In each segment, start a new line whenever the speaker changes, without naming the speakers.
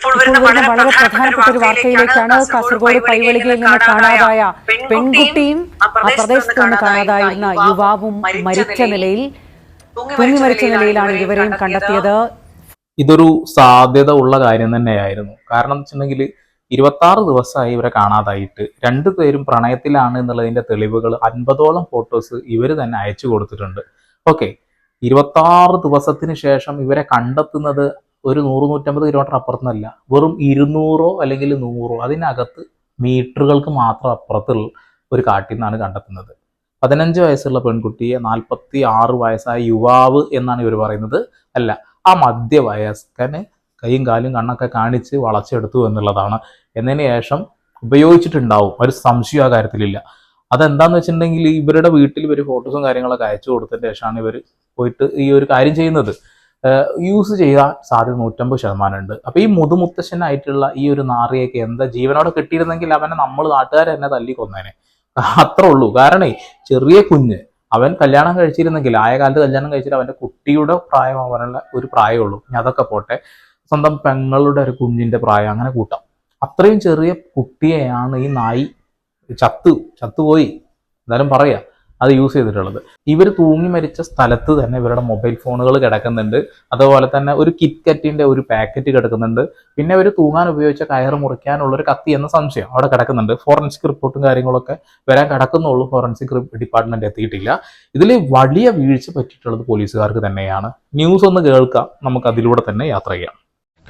ഇപ്പോൾ വരുന്ന
വളരെ പ്രധാനപ്പെട്ട ഒരു വാർത്തയിലേക്കാണ് കാസർഗോഡ് പൈവളികളിൽ നിന്ന് കാണാതായ പെൺകുട്ടിയും ആ പ്രദേശത്ത് നിന്ന് കാണാതായിരുന്ന യുവാവും മരിച്ച നിലയിൽ തൂങ്ങി മരിച്ച നിലയിലാണ് ഇവരെയും കണ്ടെത്തിയത്.
ഇതൊരു സാധ്യത ഉള്ള കാര്യം തന്നെയായിരുന്നു. കാരണം വെച്ചിട്ടുണ്ടെങ്കിൽ ഇരുപത്തി ആറ് ദിവസമായി ഇവരെ കാണാതായിട്ട്. രണ്ടു പേരും പ്രണയത്തിലാണ് എന്നുള്ളതിന്റെ തെളിവുകൾ അൻപതോളം ഫോട്ടോസ് ഇവർ തന്നെ അയച്ചു കൊടുത്തിട്ടുണ്ട്. ഓക്കെ. ഇരുപത്തി ആറ് ദിവസത്തിന് ശേഷം ഇവരെ കണ്ടെത്തുന്നത് ഒരു നൂറ് നൂറ്റമ്പത് കിലോമീറ്റർ അപ്പുറത്തുനിന്നല്ല. വെറും ഇരുന്നൂറോ അല്ലെങ്കിൽ നൂറോ അതിനകത്ത് മീറ്ററുകൾക്ക് മാത്രം അപ്പുറത്തുള്ള ഒരു കാട്ടിൽ നിന്നാണ് കണ്ടെത്തുന്നത്. പതിനഞ്ച് വയസ്സുള്ള പെൺകുട്ടിയെ നാൽപ്പത്തി ആറ് വയസ്സായ യുവാവ് എന്നാണ് ഇവർ പറയുന്നത്. അല്ല ആ മധ്യവയസ്കന് കൈയും കാലും കണ്ണൊക്കെ കാണിച്ച് വളച്ചെടുത്തു എന്നുള്ളതാണ്. എന്നതിന് ശേഷം ഉപയോഗിച്ചിട്ടുണ്ടാവും. ഒരു സംശയം ആ കാര്യത്തിലില്ല. അതെന്താന്ന് വെച്ചിട്ടുണ്ടെങ്കിൽ ഇവരുടെ വീട്ടിൽ ഇവർ ഫോട്ടോസും കാര്യങ്ങളൊക്കെ അയച്ചു കൊടുത്തതിന് ശേഷമാണ് ഇവർ പോയിട്ട് ഈ ഒരു കാര്യം ചെയ്യുന്നത്. യൂസ് ചെയ്യാൻ സാധ്യത നൂറ്റമ്പത് ശതമാനം ഉണ്ട് അപ്പൊ ഈ മുതുമുത്തശ്ശനായിട്ടുള്ള ഈ ഒരു നാറിയൊക്കെ എന്താ ജീവനോടെ കിട്ടിയിരുന്നെങ്കിൽ അവനെ നമ്മൾ നാട്ടുകാർ തന്നെ തല്ലി കൊന്നേനെ. അത്രേ ഉള്ളൂ. കാരണേ ചെറിയ കുഞ്ഞ് അവൻ കല്യാണം കഴിച്ചിരുന്നെങ്കിൽ ആയ കാലത്ത് കല്യാണം കഴിച്ചിട്ട് അവന്റെ കുട്ടിയുടെ പ്രായമാവാനുള്ള ഒരു പ്രായമുള്ളൂ അതൊക്കെ പോട്ടെ. സ്വന്തം പെങ്ങളുടെ ഒരു കുഞ്ഞിന്റെ പ്രായം അങ്ങനെ കൂട്ടാം. അത്രയും ചെറിയ കുട്ടിയെയാണ് ഈ നായി ചത്തു ചത്തുപോയി. എന്തായാലും പറയാം. അത് യൂസ് ചെയ്തിട്ടുള്ളത്. ഇവർ തൂങ്ങി മരിച്ച സ്ഥലത്ത് തന്നെ ഇവരുടെ മൊബൈൽ ഫോണുകൾ കിടക്കുന്നുണ്ട്. അതുപോലെ തന്നെ ഒരു കിറ്റ്കറ്റിന്റെ ഒരു പാക്കറ്റ് കിടക്കുന്നുണ്ട്. പിന്നെ ഇവർ തൂങ്ങാൻ ഉപയോഗിച്ച കയർ മുറിക്കാനുള്ള ഒരു കത്തി എന്ന സംശയം അവിടെ കിടക്കുന്നുണ്ട്. ഫോറൻസിക് റിപ്പോർട്ടും കാര്യങ്ങളൊക്കെ വരാൻ കിടക്കുന്നുള്ളൂ. ഫോറൻസിക് ഡിപ്പാർട്ട്മെന്റ് എത്തിയിട്ടില്ല. ഇതിൽ വലിയ വീഴ്ച പറ്റിയിട്ടുള്ളത് പോലീസുകാർക്ക് തന്നെയാണ്. ന്യൂസ് ഒന്ന് കേൾക്കാം. നമുക്ക് അതിലൂടെ തന്നെ യാത്ര ചെയ്യാം.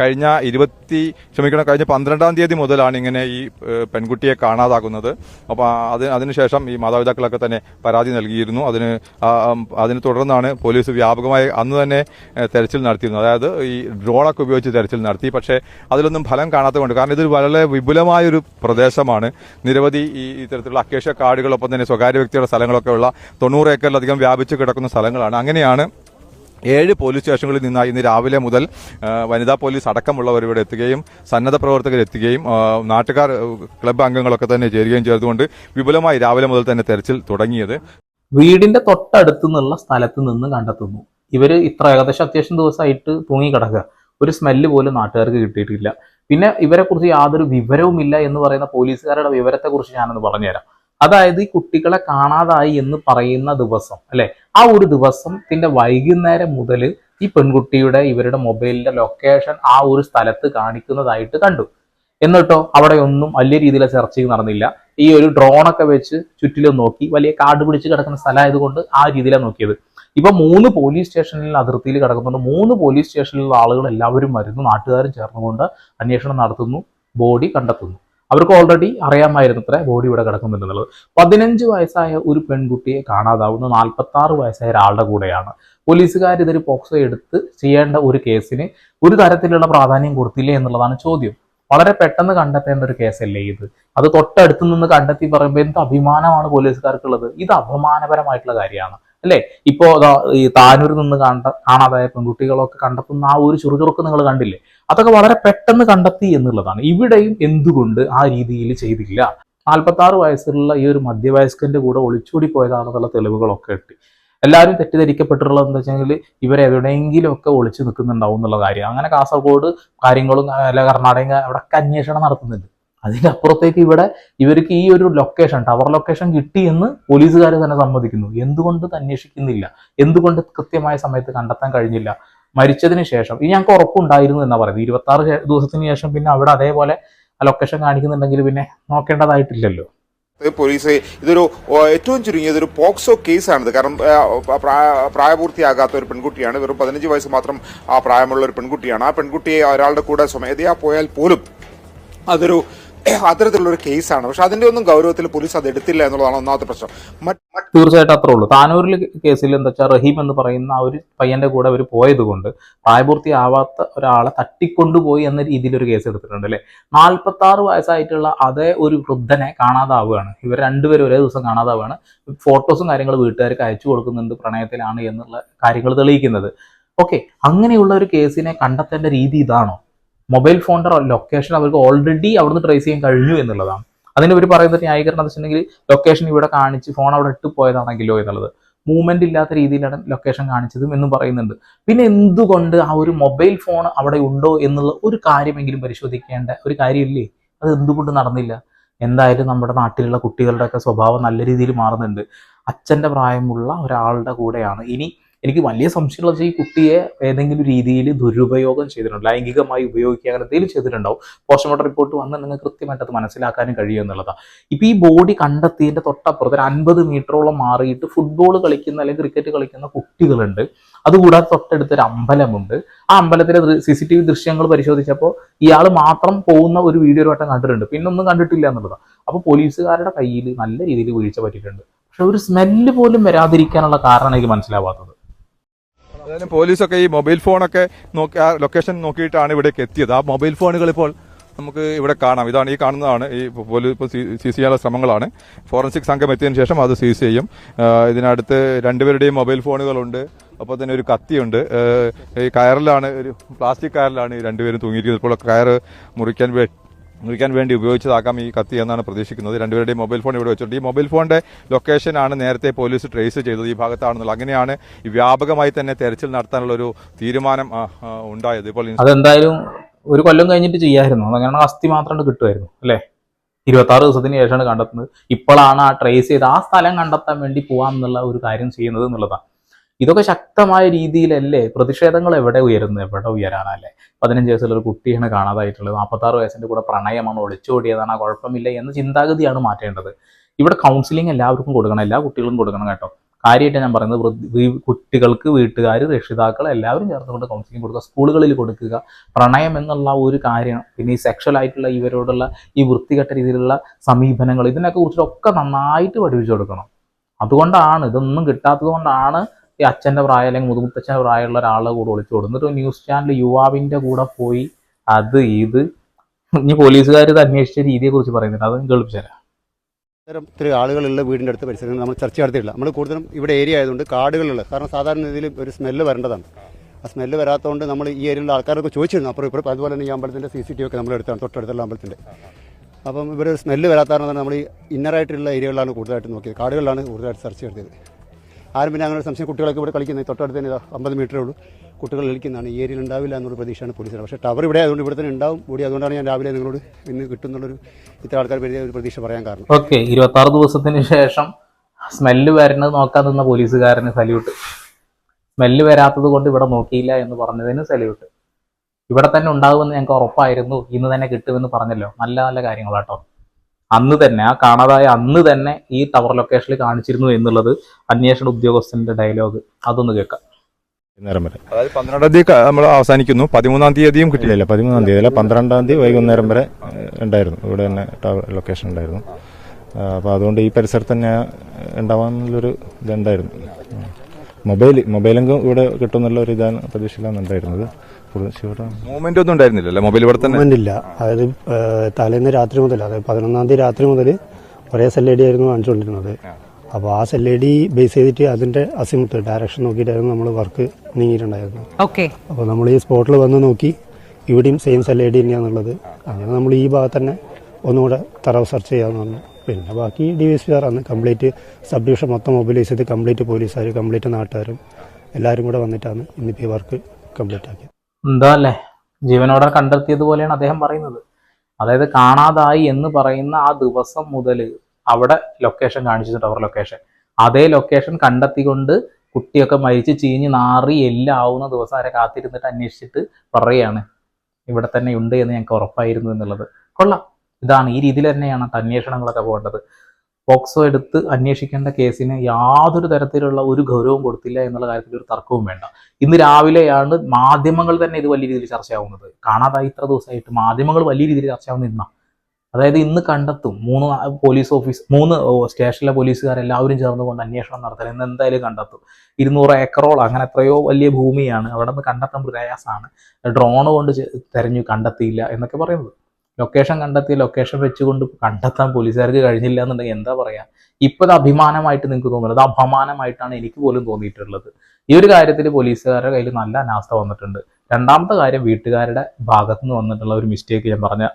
കഴിഞ്ഞ ഇരുപത്തി ക്ഷമിക്കണം കഴിഞ്ഞ പന്ത്രണ്ടാം തീയതി മുതലാണ് ഇങ്ങനെ ഈ പെൺകുട്ടിയെ കാണാതാകുന്നത്. അപ്പോൾ അത് അതിനുശേഷം ഈ മാതാപിതാക്കളൊക്കെ തന്നെ പരാതി നൽകിയിരുന്നു. അതിന് അതിനെ തുടർന്നാണ് പോലീസ് വ്യാപകമായി അന്ന് തന്നെ തെരച്ചിൽ നടത്തിയിരുന്നത് അതായത് ഈ ഡ്രോണൊക്കെ ഉപയോഗിച്ച് തെരച്ചിൽ നടത്തി. പക്ഷേ അതിലൊന്നും ഫലം കാണാത്തതുകൊണ്ട് കാരണം ഇതൊരു വളരെ വിപുലമായൊരു പ്രദേശമാണ്. നിരവധി ഈ ഇത്തരത്തിലുള്ള അക്കേഷ്യ കാടുകളൊപ്പം തന്നെ സ്വകാര്യ വ്യക്തിയുടെ സ്ഥലങ്ങളൊക്കെ ഉള്ള തൊണ്ണൂറ് ഏക്കറിലധികം വ്യാപിച്ച് കിടക്കുന്ന സ്ഥലങ്ങളാണ്. അങ്ങനെയാണ് ഏഴ് പോലീസ് സ്റ്റേഷനുകളിൽ നിന്നായി ഇന്ന് രാവിലെ മുതൽ വനിതാ പോലീസ് അടക്കമുള്ളവർ ഇവിടെ എത്തുകയും സന്നദ്ധ പ്രവർത്തകർ എത്തുകയും നാട്ടുകാർ ക്ലബ്ബ് അംഗങ്ങളൊക്കെ തന്നെ ചേരുകയും ചെയ്തുകൊണ്ട് വിപുലമായി രാവിലെ മുതൽ തന്നെ തെരച്ചിൽ തുടങ്ങിയത്.
വീടിന്റെ തൊട്ടടുത്തു നിന്നുള്ള സ്ഥലത്ത് നിന്ന് കണ്ടെത്തുന്നു. ഇവർ ഇത്ര ഏകദേശം അത്യാവശ്യം ദിവസമായിട്ട് തൂങ്ങി കിടക്കുക ഒരു സ്മെല്ല് പോലും നാട്ടുകാർക്ക് കിട്ടിയിട്ടില്ല. പിന്നെ ഇവരെ കുറിച്ച് യാതൊരു വിവരവുമില്ല എന്ന് പറയുന്ന പോലീസുകാരുടെ വിവരത്തെ കുറിച്ച് ഞാനൊന്ന് പറഞ്ഞുതരാം. അതായത് ഈ കുട്ടികളെ കാണാതായി എന്ന് പറയുന്ന ദിവസം അല്ലെ? ആ ഒരു ദിവസത്തിന്റെ വൈകുന്നേരം മുതൽ ഈ പെൺകുട്ടിയുടെ ഇവരുടെ മൊബൈലിന്റെ ലൊക്കേഷൻ ആ ഒരു സ്ഥലത്ത് കാണിക്കുന്നതായിട്ട് കണ്ടു. എന്നിട്ടോ അവിടെ ഒന്നും വലിയ രീതിയിലെ ചർച്ചയും നടന്നില്ല. ഈ ഒരു ഡ്രോണൊക്കെ വെച്ച് ചുറ്റിലും നോക്കി വലിയ കാട് പിടിച്ച് കിടക്കുന്ന സ്ഥലമായതുകൊണ്ട് ആ രീതിയിലാണ് നോക്കിയത്. ഇപ്പൊ മൂന്ന് പോലീസ് സ്റ്റേഷനിൽ അതിർത്തിയിൽ കിടക്കുന്നുണ്ട്. മൂന്ന് പോലീസ് സ്റ്റേഷനിലുള്ള ആളുകൾ എല്ലാവരും വരുന്നു. നാട്ടുകാരും ചേർന്നുകൊണ്ട് അന്വേഷണം നടത്തുന്നു ബോഡി കണ്ടെത്തുന്നു. അവർക്ക് ഓൾറെഡി അറിയാമായിരുന്നു അത്ര ബോഡി ഇവിടെ കിടക്കുന്നുണ്ടെന്നുള്ളത്. പതിനഞ്ച് വയസ്സായ ഒരു പെൺകുട്ടിയെ കാണാതാവുന്ന. നാൽപ്പത്തി ആറ് വയസ്സായ ഒരാളുടെ കൂടെയാണ്. പോലീസുകാർ ഇതൊരു പോക്സോ എടുത്ത് ചെയ്യേണ്ട ഒരു കേസിന് ഒരു തരത്തിലുള്ള പ്രാധാന്യം കൊടുത്തില്ലേ എന്നുള്ളതാണ് ചോദ്യം. വളരെ പെട്ടെന്ന് കണ്ടെത്തേണ്ട ഒരു കേസല്ലേ ഇത്. അത് തൊട്ടടുത്ത് നിന്ന് കണ്ടെത്തി പറയുമ്പോൾ എന്ത് അഭിമാനമാണ് പോലീസുകാർക്കുള്ളത്. ഇത് അപമാനപരമായിട്ടുള്ള കാര്യമാണ്. അല്ലെ? ഇപ്പോ ഈ താനൂരിൽ നിന്ന് കണ്ട കാണാതായ പെൺകുട്ടികളൊക്കെ കണ്ടെത്തുന്ന ആ ഒരു ചുറുചുറുക്ക് നിങ്ങൾ കണ്ടില്ലേ? അതൊക്കെ വളരെ പെട്ടെന്ന് കണ്ടെത്തി എന്നുള്ളതാണ്. ഇവിടെയും എന്തുകൊണ്ട് ആ രീതിയിൽ ചെയ്തില്ല? നാൽപ്പത്തി ആറ് വയസ്സുള്ള ഈ ഒരു മധ്യവയസ്കന്റെ കൂടെ ഒളിച്ചോടി പോയതാണെന്നുള്ള തെളിവുകളൊക്കെ കിട്ടി. എല്ലാവരും തെറ്റിദ്ധരിക്കപ്പെട്ടിട്ടുള്ളത് എന്താ വെച്ചാൽ ഇവരെ എവിടെയെങ്കിലും ഒക്കെ ഒളിച്ചു നിൽക്കുന്നുണ്ടാവും എന്നുള്ള കാര്യം. അങ്ങനെ കാസർഗോഡ് കാര്യങ്ങളും അല്ല കർണാടക അവിടെയൊക്കെ അന്വേഷണം നടത്തുന്നുണ്ട്. അതിന്റെ അപ്പുറത്തേക്ക് ഇവിടെ ഇവർക്ക് ഈ ഒരു ലൊക്കേഷൻ ടവർ ലൊക്കേഷൻ കിട്ടി എന്ന് പോലീസുകാർ തന്നെ സമ്മതിക്കുന്നു. എന്തുകൊണ്ട് അന്വേഷിക്കുന്നില്ല? എന്തുകൊണ്ട് കൃത്യമായ സമയത്ത് കണ്ടെത്താൻ കഴിഞ്ഞില്ല? മരിച്ചതിന് ശേഷം ഇനി ഞങ്ങൾക്ക് ഉറപ്പുണ്ടായിരുന്നു എന്നാ പറയുന്നത്. ഇരുപത്താറ് ദിവസത്തിന് ശേഷം പിന്നെ അവിടെ അതേപോലെ ലൊക്കേഷൻ കാണിക്കുന്നുണ്ടെങ്കിൽ പിന്നെ നോക്കേണ്ടതായിട്ടില്ലല്ലോ.
പോലീസ് ഇതൊരു ഏറ്റവും ചുരുങ്ങിയത് ഒരു പോക്സോ കേസാണിത്. കാരണം പ്രായപൂർത്തിയാകാത്ത ഒരു പെൺകുട്ടിയാണ്. വെറും പതിനഞ്ച് വയസ്സ് മാത്രം ആ പ്രായമുള്ള ഒരു പെൺകുട്ടിയാണ്. ആ പെൺകുട്ടിയെ ഒരാളുടെ കൂടെ സ്വമേധയാ പോയാൽ പോലും അതൊരു അത്തരത്തിലുള്ള ഒരു കേസാണ്. പക്ഷെ അതിന്റെ ഒന്നും ഗൗരവത്തിൽ പോലീസ് അത് എടുത്തില്ല എന്നുള്ളതാണ് ഒന്നാമത്തെ പ്രശ്നം.
തീർച്ചയായിട്ടും അത്രേ ഉള്ളൂ. താനൂരിൽ കേസിൽ എന്താ വെച്ചാൽ റഹീം എന്ന് പറയുന്ന ഒരു പയ്യന്റെ കൂടെ അവർ പോയത് കൊണ്ട് പ്രായപൂർത്തിയാവാത്ത ഒരാളെ തട്ടിക്കൊണ്ടുപോയി എന്ന രീതിയിലൊരു കേസ് എടുത്തിട്ടുണ്ട് അല്ലേ? നാൽപ്പത്തി ആറ് വയസ്സായിട്ടുള്ള അതേ ഒരു വൃദ്ധനെ കാണാതാവുകയാണ്. ഇവർ രണ്ടുപേരും ഒരേ ദിവസം കാണാതാവുകയാണ്. ഫോട്ടോസും കാര്യങ്ങളും വീട്ടുകാർക്ക് അയച്ചു കൊടുക്കുന്നുണ്ട് പ്രണയത്തിലാണ് എന്നുള്ള കാര്യങ്ങൾ തെളിയിക്കുന്നത്. ഓക്കെ അങ്ങനെയുള്ള ഒരു കേസിനെ കണ്ടെത്തേണ്ട രീതി ഇതാണോ? മൊബൈൽ ഫോണിന്റെ ലൊക്കേഷൻ അവർക്ക് ഓൾറെഡി അവിടുന്ന് ട്രേസ് ചെയ്യാൻ കഴിഞ്ഞു എന്നുള്ളതാണ്. അതിന് ഒരു പറയുന്ന ന്യായീകരണം എന്ന് വെച്ചിട്ടുണ്ടെങ്കിൽ ലൊക്കേഷൻ ഇവിടെ കാണിച്ച് ഫോൺ അവിടെ ഇട്ട് പോയതാണെങ്കിലോ എന്നുള്ളത്. മൂവ്മെന്റ് ഇല്ലാത്ത രീതിയിലാണ് ലൊക്കേഷൻ കാണിച്ചതും എന്നും പറയുന്നുണ്ട്. പിന്നെ എന്തുകൊണ്ട് ആ ഒരു മൊബൈൽ ഫോൺ അവിടെ ഉണ്ടോ എന്നുള്ള ഒരു കാര്യമെങ്കിലും പരിശോധിക്കേണ്ട ഒരു കാര്യമില്ലേ? അത് എന്തുകൊണ്ട് നടന്നില്ല? എന്തായാലും നമ്മുടെ നാട്ടിലുള്ള കുട്ടികളുടെയൊക്കെ സ്വഭാവം നല്ല രീതിയിൽ മാറുന്നുണ്ട്. അച്ഛന്റെ പ്രായമുള്ള ഒരാളുടെ കൂടെയാണ്. ഇനി എനിക്ക് വലിയ സംശയമുള്ള ഈ കുട്ടിയെ ഏതെങ്കിലും രീതിയിൽ ദുരുപയോഗം ചെയ്തിട്ടുണ്ട്? ലൈംഗികമായി ഉപയോഗിക്കുക അങ്ങനെ എന്തെങ്കിലും ചെയ്തിട്ടുണ്ടാവും പോസ്റ്റ്മോർട്ടം റിപ്പോർട്ട് വന്നിട്ടുണ്ടെങ്കിൽ കൃത്യമായിട്ട് അത് മനസ്സിലാക്കാനും കഴിയും എന്നുള്ളതാണ് ഇപ്പൊ ഈ ബോഡി കണ്ടെത്തിയതിന്റെ തൊട്ടപ്പുറത്ത് ഒരു അൻപത് മീറ്ററോളം മാറിയിട്ട് ഫുട്ബോൾ കളിക്കുന്ന അല്ലെങ്കിൽ ക്രിക്കറ്റ് കളിക്കുന്ന കുട്ടികളുണ്ട്. അതുകൂടാതെ തൊട്ടടുത്ത് ഒരു അമ്പലമുണ്ട്. ആ അമ്പലത്തിലെ സി സി ടി വി ദൃശ്യങ്ങൾ പരിശോധിച്ചപ്പോൾ ഇയാൾ മാത്രം പോകുന്ന ഒരു വീഡിയോ ഒരു വട്ടം കണ്ടിട്ടുണ്ട്. പിന്നെ ഒന്നും കണ്ടിട്ടില്ല എന്നുള്ളതാണ് അപ്പോൾ പോലീസുകാരുടെ കയ്യിൽ നല്ല രീതിയിൽ വീഴ്ച പറ്റിയിട്ടുണ്ട്. പക്ഷെ ഒരു സ്മെല്ല് പോലും വരാതിരിക്കാനുള്ള കാരണം എനിക്ക് മനസ്സിലാവാത്തത്.
അതായത് പോലീസൊക്കെ ഈ മൊബൈൽ ഫോണൊക്കെ നോക്കി ആ ലൊക്കേഷൻ നോക്കിയിട്ടാണ് ഇവിടേക്ക് എത്തിയത്. ആ മൊബൈൽ ഫോണുകൾ ഇപ്പോൾ നമുക്ക് ഇവിടെ കാണാം. ഇതാണ് ഈ കാണുന്നതാണ്. ഈ പോലീസ് ഇപ്പോൾ സി സി ചെയ്യാനുള്ള ശ്രമങ്ങളാണ്. ഫോറൻസിക് സംഘം എത്തിയതിനു ശേഷം അത് സീസ് ചെയ്യും. ഇതിനടുത്ത് രണ്ടുപേരുടെയും മൊബൈൽ ഫോണുകളുണ്ട്. അപ്പോൾ തന്നെ ഒരു കത്തിയുണ്ട്. ഈ കയറിലാണ് ഒരു പ്ലാസ്റ്റിക് കയറിലാണ് ഈ രണ്ടുപേരും തൂങ്ങിയിരിക്കുന്നത്. ഇപ്പോൾ കയർ മുറിക്കാൻ മുറിക്കാൻ വേണ്ടി ഉപയോഗിച്ചതാക്കാം ഈ കത്തി എന്നാണ് പ്രതീക്ഷിക്കുന്നത്. രണ്ടുപേരുടെയും മൊബൈൽ ഫോൺ ഇവിടെ വെച്ചിട്ടുണ്ട്. ഈ മൊബൈൽ ഫോണിന്റെ ലൊക്കേഷനാണ് നേരത്തെ പോലീസ് ട്രേസ് ചെയ്തത് ഈ ഭാഗത്താണെന്നുള്ളത്. അങ്ങനെയാണ് വ്യാപകമായി തന്നെ തെരച്ചിൽ നടത്താനുള്ള ഒരു തീരുമാനം ഉണ്ടായത്. ഇപ്പോൾ
അതെന്തായാലും ഒരു കൊല്ലം കഴിഞ്ഞിട്ട് ചെയ്യായിരുന്നു. അങ്ങനെയാണ് അസ്ഥി മാത്രം കിട്ടുമായിരുന്നു അല്ലേ? ഇരുപത്തി ആറ് ദിവസത്തിന് ശേഷമാണ് കണ്ടെത്തുന്നത്. ഇപ്പോഴാണ് ആ ട്രേസ് ചെയ്ത് ആ സ്ഥലം കണ്ടെത്താൻ വേണ്ടി പോവാം എന്നുള്ള ഒരു കാര്യം ചെയ്യുന്നത് എന്നുള്ളതാണ്. ഇതൊക്കെ ശക്തമായ രീതിയിലല്ലേ പ്രതിഷേധങ്ങൾ എവിടെ ഉയരുന്നത്? എവിടെ ഉയരാനല്ലേ പതിനഞ്ച് വയസ്സുള്ള കുട്ടിയാണ് കാണാതായിട്ടുള്ളത്. നാൽപ്പത്താറ് വയസ്സിന്റെ കൂടെ പ്രണയമാണ് ഒളിച്ചോടിയതാണ്. കുഴപ്പമില്ല എന്ന ചിന്താഗതിയാണ് മാറ്റേണ്ടത്. ഇവിടെ കൗൺസിലിംഗ് എല്ലാവർക്കും കൊടുക്കണം. എല്ലാ കുട്ടികളും കൊടുക്കണം കേട്ടോ. കാര്യമായിട്ട് ഞാൻ പറയുന്നത് കുട്ടികൾക്ക് വീട്ടുകാർ രക്ഷിതാക്കൾ എല്ലാവരും ചേർന്നുകൊണ്ട് കൗൺസിലിംഗ് കൊടുക്കുക. സ്കൂളുകളിൽ കൊടുക്കുക. പ്രണയം എന്നുള്ള ഒരു കാര്യം പിന്നെ ഈ സെക്ഷൽ ആയിട്ടുള്ള ഇവരോടുള്ള ഈ വൃത്തികെട്ട രീതിയിലുള്ള സമീപനങ്ങൾ ഇതിനൊക്കെ കുറിച്ചിട്ടൊക്കെ നന്നായിട്ട് പഠിപ്പിച്ചു കൊടുക്കണം. അതുകൊണ്ടാണ് ഇതൊന്നും കിട്ടാത്തത് കൊണ്ടാണ് ഈ അച്ഛന്റെ പ്രായം അല്ലെങ്കിൽ മുതുമുത്തച്ഛന്റെ പ്രായമുള്ള ഒരാളെ കൂടെ ഒളിച്ചു കൊടുക്കും എന്നിട്ട് ന്യൂസ് ചാനൽ യുവാവിന്റെ കൂടെ പോയി അത് ഇത് ഇനി പോലീസുകാർ ഇത് അന്വേഷിച്ച രീതിയെ കുറിച്ച് പറയുന്നുണ്ട്. അത് കേൾപ്പിച്ചു തരാം
ഇത്തരം ഒത്തിരി ആളുകളുള്ള വീടിന്റെ അടുത്ത് പരിസരങ്ങൾ നമ്മൾ ചർച്ച നടത്തിയിട്ടില്ല. നമ്മൾ കൂടുതലും ഇവിടെ ഏരിയ ആയതുകൊണ്ട് കാടുകളുള്ള കാരണം സാധാരണ രീതിയിൽ ഒരു സ്മെല്ല് വരേണ്ടതാണ്. ആ സ്മെല്ല് വരാത്തതുകൊണ്ട് നമ്മൾ ഈ ഏരിയയിലുള്ള ആൾക്കാരൊക്കെ ചോദിച്ചിരുന്നു. അപ്പോൾ ഇപ്പുറം. അതുപോലെ തന്നെ ഈ അമ്പലത്തിന്റെ സി സി ടി ഒക്കെ നമ്മൾ എടുത്താണ്. തൊട്ടടുത്തുള്ള അമ്പലത്തിന്റെ അപ്പം ഒരു സ്മെല്ല് വരാത്തതാണ് നമ്മൾ ഈ ഇന്നറായിട്ടുള്ള ഏരിയകളിലാണ് കൂടുതലായിട്ട് നോക്കിയത്. കാടുകളിലാണ് കൂടുതലായിട്ട് സെർച്ച് നടത്തിയത്. ആരും പിന്നെ അങ്ങനെ സംശയം കുട്ടികളൊക്കെ ഇവിടെ കളിക്കുന്നത്. തൊട്ടടുത്ത് തന്നെ അമ്പത് മീറ്ററേ ഉള്ളൂ. കുട്ടികൾ കളിക്കുന്നതാണ്. ഈ ഏരിയയിൽ ഉണ്ടാവില്ല എന്നൊരു പ്രതീക്ഷയാണ് പോലീസിന് പക്ഷേ ടവർ ഇവിടെ ആയതുകൊണ്ട് ഇവിടെ തന്നെ ഉണ്ടാവും. കൂടി അതുകൊണ്ടാണ് ഞാൻ രാവിലെ നിങ്ങളോട് ഇന്ന് കിട്ടുന്നുള്ളൊരു ഇത്ര ആൾക്കാർ വലിയ ഒരു പ്രതീക്ഷ പറയാൻ കാരണം.
ഓക്കെ ഇരുപത്തി ആറ് ദിവസത്തിന് ശേഷം സ്മെല്ല് വരുന്നത് നോക്കാൻ നിന്ന പോലീസുകാരന് സല്യൂട്ട്. സ്മെല്ല് വരാത്തത് കൊണ്ട് ഇവിടെ നോക്കിയില്ല എന്ന് പറഞ്ഞതിന് സല്യൂട്ട്. ഇവിടെ തന്നെ ഉണ്ടാകുമെന്ന് ഞങ്ങൾക്ക് ഉറപ്പായിരുന്നു. ഇന്ന് തന്നെ കിട്ടുമെന്ന് പറഞ്ഞല്ലോ. നല്ല നല്ല കാര്യങ്ങളാട്ടോ. അന്ന് തന്നെ ആ കാണാതായ അന്ന് തന്നെ ഈ ടവർ ലൊക്കേഷനിൽ കാണിച്ചിരുന്നു എന്നുള്ളത് അന്വേഷണ ഉദ്യോഗസ്ഥന്റെ ഡയലോഗ് അതൊന്ന് കേൾക്കാം.
നേരം വരെ.
അതായത് പന്ത്രണ്ടാം തീയതി നമ്മൾ അവസാനിക്കുന്നു. പതിമൂന്നാം തീയതിയും
കിട്ടിയില്ല പതിമൂന്നാം തീയതി അല്ല. പന്ത്രണ്ടാം തീയതി വൈകുന്നേരം വരെ ഉണ്ടായിരുന്നു. ഇവിടെ തന്നെ ടവർ ലൊക്കേഷൻ ഉണ്ടായിരുന്നു. അപ്പോൾ അതുകൊണ്ട് ഈ പരിസരത്ത് തന്നെ ഉണ്ടാവാനുള്ളൊരു ഇതുണ്ടായിരുന്നു. മൊബൈൽ മൊബൈലെങ്കിലും ഇവിടെ കിട്ടുമെന്നുള്ള ഒരു ഇതാണ് പ്രതീക്ഷയിലാണ് ഉണ്ടായിരുന്നത്
മൂവ്മെന്റ് ഒന്നും ഉണ്ടായിരുന്നില്ലല്ലേ? മൊബൈൽ ഇവിടെ തന്നെ?
മൂവ്മെന്റ് ഇല്ല. അതായത് തലേന്ന് രാത്രി മുതൽ അതായത് പതിനൊന്നാം തീയതി രാത്രി മുതൽ ഒരേ സെല്ലടി ആയിരുന്നു കാണിച്ചുകൊണ്ടിരുന്നത്. അപ്പോൾ ആ സെല്ലടി ബേസ് ചെയ്തിട്ട് അതിന്റെ അസിമുത്ത് ഡയറക്ഷൻ നോക്കിയിട്ടായിരുന്നു നമ്മൾ വർക്ക് നീങ്ങിയിട്ടുണ്ടായിരുന്നു
ഓക്കെ
അപ്പോൾ നമ്മൾ ഈ സ്പോട്ടിൽ വന്ന് നോക്കി ഇവിടെയും സെയിം സെല്ലടി തന്നെയാണുള്ളത്. അങ്ങനെ നമ്മൾ ഈ ഭാഗത്ത് തന്നെ ഒന്നുകൂടെ തറവ് സെർച്ച് ചെയ്യാമെന്ന് പറഞ്ഞു. പിന്നെ ബാക്കി ഡി എസ് പി ആറാണ് കംപ്ലീറ്റ് സബ് ഡിവിഷൻ മൊത്തം മൊബൈലൈസ് ചെയ്ത് കംപ്ലീറ്റ് പോലീസുകാർ കംപ്ലീറ്റ് നാട്ടുകാരും എല്ലാവരും കൂടെ വന്നിട്ടാണ് ഇന്നിപ്പോൾ ഈ വർക്ക് കംപ്ലീറ്റ് ആക്കിയത്.
എന്താ അല്ലേ ജീവനോടെ കണ്ടെത്തിയത് പോലെയാണ് അദ്ദേഹം പറയുന്നത്. അതായത് കാണാതായി എന്ന് പറയുന്ന ആ ദിവസം മുതൽ അവിടെ ലൊക്കേഷൻ കാണിച്ചിട്ടുണ്ട് ടവർ ലൊക്കേഷൻ അതേ ലൊക്കേഷൻ കണ്ടെത്തിക്കൊണ്ട് കുട്ടിയൊക്കെ മരിച്ച് ചീഞ്ഞ് നാറി എല്ലാം ആവുന്ന ദിവസം വരെ കാത്തിരുന്നിട്ട് അന്വേഷിച്ചിട്ട് പറയുകയാണ് ഇവിടെ തന്നെ ഉണ്ട് എന്ന് ഞങ്ങൾക്ക് ഉറപ്പായിരുന്നു എന്നുള്ളത്. കൊള്ളാം. ഇതാണ് ഈ രീതിയിൽ തന്നെയാണ് അന്വേഷണങ്ങളൊക്കെ പോകേണ്ടത്. പോക്സോ എടുത്ത് അന്വേഷിക്കേണ്ട കേസിന് യാതൊരു തരത്തിലുള്ള ഒരു ഗൗരവം കൊടുത്തില്ല എന്നുള്ള കാര്യത്തിൽ ഒരു തർക്കവും വേണ്ട. ഇന്ന് രാവിലെയാണ് മാധ്യമങ്ങൾ തന്നെ ഇത് വലിയ രീതിയിൽ ചർച്ചയാവുന്നത്. കാണാതായി ഇത്ര ദിവസമായിട്ട് മാധ്യമങ്ങൾ വലിയ രീതിയിൽ ചർച്ചയാവുന്ന ഇന്നാ. അതായത് ഇന്ന് കണ്ടെത്തും. മൂന്ന് പോലീസ് ഓഫീസ് മൂന്ന് സ്റ്റേഷനിലെ പോലീസുകാർ എല്ലാവരും ചേർന്നുകൊണ്ട് അന്വേഷണം നടത്തണം. ഇന്ന് എന്തായാലും കണ്ടെത്തും. ഇരുന്നൂറ് ഏക്കറോളം അങ്ങനെ എത്രയോ വലിയ ഭൂമിയാണ്. അവിടെ നിന്ന് കണ്ടെത്താൻ പ്രയാസമാണ് ഡ്രോൺ കൊണ്ട് തെരഞ്ഞു കണ്ടെത്തിയില്ല എന്നൊക്കെ പറയുന്നത്. ലൊക്കേഷൻ കണ്ടെത്തി ലൊക്കേഷൻ വെച്ചുകൊണ്ട് കണ്ടെത്താൻ പോലീസുകാർക്ക് കഴിഞ്ഞില്ല എന്നുണ്ടെങ്കിൽ എന്താ പറയാ? ഇപ്പൊ അത് അഭിമാനമായിട്ട് നിങ്ങൾക്ക് തോന്നുന്നത് അപമാനമായിട്ടാണ് എനിക്ക് പോലും തോന്നിയിട്ടുള്ളത്. ഈ ഒരു കാര്യത്തിൽ പോലീസുകാരുടെ കയ്യിൽ നല്ല അനാസ്ഥ വന്നിട്ടുണ്ട്. രണ്ടാമത്തെ കാര്യം വീട്ടുകാരുടെ ഭാഗത്തു നിന്ന് വന്നിട്ടുള്ള ഒരു മിസ്റ്റേക്ക് ഞാൻ പറഞ്ഞ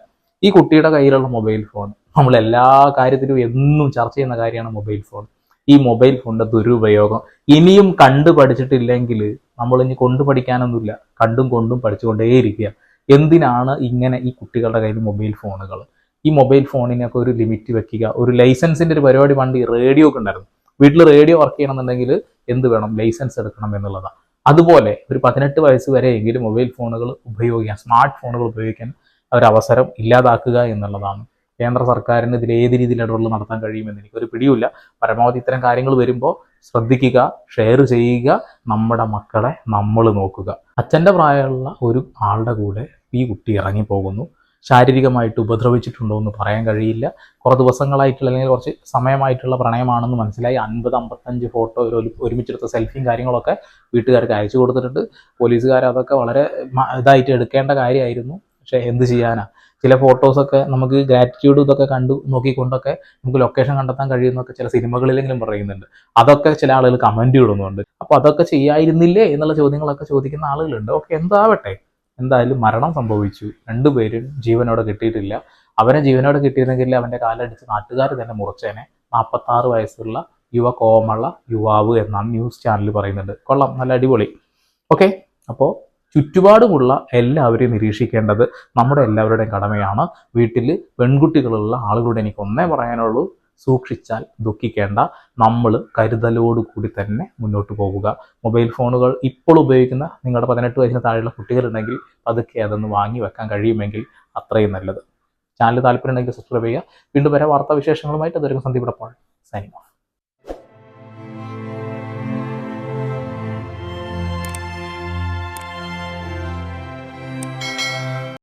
ഈ കുട്ടിയുടെ കയ്യിലുള്ള മൊബൈൽ ഫോൺ നമ്മൾ എല്ലാ കാര്യത്തിലും എന്നും ചർച്ച ചെയ്യുന്ന കാര്യമാണ് മൊബൈൽ ഫോൺ ഈ മൊബൈൽ ഫോണിന്റെ ദുരുപയോഗം. ഇനിയും കണ്ടു പഠിച്ചിട്ടില്ലെങ്കിൽ നമ്മൾ ഇനി കൊണ്ടു പഠിക്കാനൊന്നുമില്ല കണ്ടും കൊണ്ടും പഠിച്ചുകൊണ്ടേയിരിക്കുക. എന്തിനാണ് ഇങ്ങനെ ഈ കുട്ടികളുടെ കയ്യിൽ മൊബൈൽ ഫോണുകൾ? ഈ മൊബൈൽ ഫോണിനൊക്കെ ഒരു ലിമിറ്റ് വെക്കുക. ഒരു ലൈസൻസിന്റെ ഒരു പരിപാടി പണ്ട് റേഡിയോ ഒക്കെ ഉണ്ടായിരുന്നു. വീട്ടിൽ റേഡിയോ വർക്ക് ചെയ്യണമെന്നുണ്ടെങ്കിൽ എന്ത് വേണം? ലൈസൻസ് എടുക്കണം എന്നുള്ളതാണ് അതുപോലെ ഒരു പതിനെട്ട് വയസ്സ് വരെയെങ്കിലും മൊബൈൽ ഫോണുകൾ ഉപയോഗിക്കാൻ സ്മാർട്ട് ഫോണുകൾ ഉപയോഗിക്കാൻ അവസരം ഇല്ലാതാക്കുക എന്നുള്ളതാണ്. കേന്ദ്ര സർക്കാരിന് ഇതിൽ ഏത് രീതിയിൽ ഇടപെടൽ നടത്താൻ കഴിയുമെന്ന് എനിക്കൊരു പിടിയില്ല പരമാവധി ഇത്തരം കാര്യങ്ങൾ വരുമ്പോൾ ശ്രദ്ധിക്കുക ഷെയർ ചെയ്യുക നമ്മുടെ മക്കളെ നമ്മൾ നോക്കുക. അച്ഛന്റെ പ്രായമുള്ള ഒരു ആളുടെ കൂടെ ഈ കുട്ടി ഇറങ്ങിപ്പോകുന്നു. ശാരീരികമായിട്ട് ഉപദ്രവിച്ചിട്ടുണ്ടോ എന്ന് പറയാൻ കഴിയില്ല. കുറേ ദിവസങ്ങളായിട്ടുള്ള അല്ലെങ്കിൽ കുറച്ച് സമയമായിട്ടുള്ള പ്രണയമാണെന്ന് മനസ്സിലായി. അൻപത് അമ്പത്തഞ്ച് ഫോട്ടോ ഒരു ഒരു- ഒരുമിച്ചെടുത്ത സെൽഫിയും കാര്യങ്ങളൊക്കെ വീട്ടുകാർക്ക് അയച്ചു കൊടുത്തിട്ടുണ്ട്. പോലീസുകാർ അതൊക്കെ വളരെ ഇതായിട്ട് എടുക്കേണ്ട കാര്യമായിരുന്നു. പക്ഷേ എന്ത് ചെയ്യാനാ? ചില ഫോട്ടോസൊക്കെ നമുക്ക് ഗ്രാറ്റിറ്റ്യൂഡ് ഇതൊക്കെ കണ്ടു നോക്കിക്കൊണ്ടൊക്കെ നമുക്ക് ലൊക്കേഷൻ കണ്ടെത്താൻ കഴിയുന്നൊക്കെ ചില സിനിമകളിലെങ്കിലും പറയുന്നുണ്ട്. അതൊക്കെ ചില ആളുകൾ കമന്റ് ഇടുന്നുണ്ട്. അപ്പോൾ അതൊക്കെ ചെയ്യായിരുന്നില്ലേ എന്നുള്ള ചോദ്യങ്ങളൊക്കെ ചോദിക്കുന്ന ആളുകളുണ്ട്. ഓക്കെ എന്താവട്ടെ? എന്തായാലും മരണം സംഭവിച്ചു. രണ്ടുപേരും ജീവനോടെ കിട്ടിയിട്ടില്ല. അവനെ ജീവനോടെ കിട്ടിയിരുന്നെങ്കിൽ അവന്റെ കാലടിച്ച് നാട്ടുകാർ തന്നെ മുറിച്ചേനെ. നാൽപ്പത്തി ആറ് വയസ്സുള്ള യുവ കോമള യുവാവ് എന്നാണ് ന്യൂസ് ചാനൽ പറയുന്നത് കൊള്ളാം നല്ല അടിപൊളി. ഓക്കെ അപ്പോൾ ചുറ്റുപാടുമുള്ള എല്ലാവരെയും നിരീക്ഷിക്കേണ്ടത് നമ്മുടെ എല്ലാവരുടെയും കടമയാണ്. വീട്ടിൽ പെൺകുട്ടികളുള്ള ആളുകളോട് എനിക്ക് ഒന്നേ പറയാനുള്ളൂ. സൂക്ഷിച്ചാൽ ദുഃഖിക്കേണ്ട. നമ്മൾ കരുതലോടുകൂടി തന്നെ മുന്നോട്ട് പോവുക മൊബൈൽ ഫോണുകൾ ഇപ്പോൾ ഉപയോഗിക്കുന്ന നിങ്ങളുടെ പതിനെട്ട് വയസ്സിന് താഴെയുള്ള കുട്ടികളുണ്ടെങ്കിൽ പതുക്കെ അതൊന്ന് വാങ്ങി വെക്കാൻ കഴിയുമെങ്കിൽ അത്രയും നല്ലത്. ചാനൽ താല്പര്യം ഉണ്ടെങ്കിൽ സബ്സ്ക്രൈബ് ചെയ്യുക. വീണ്ടും വരെ വാർത്താവിശേഷങ്ങളുമായിട്ട്. അതൊരു സന്ദീപ് സൈനിങ് ഓഫ്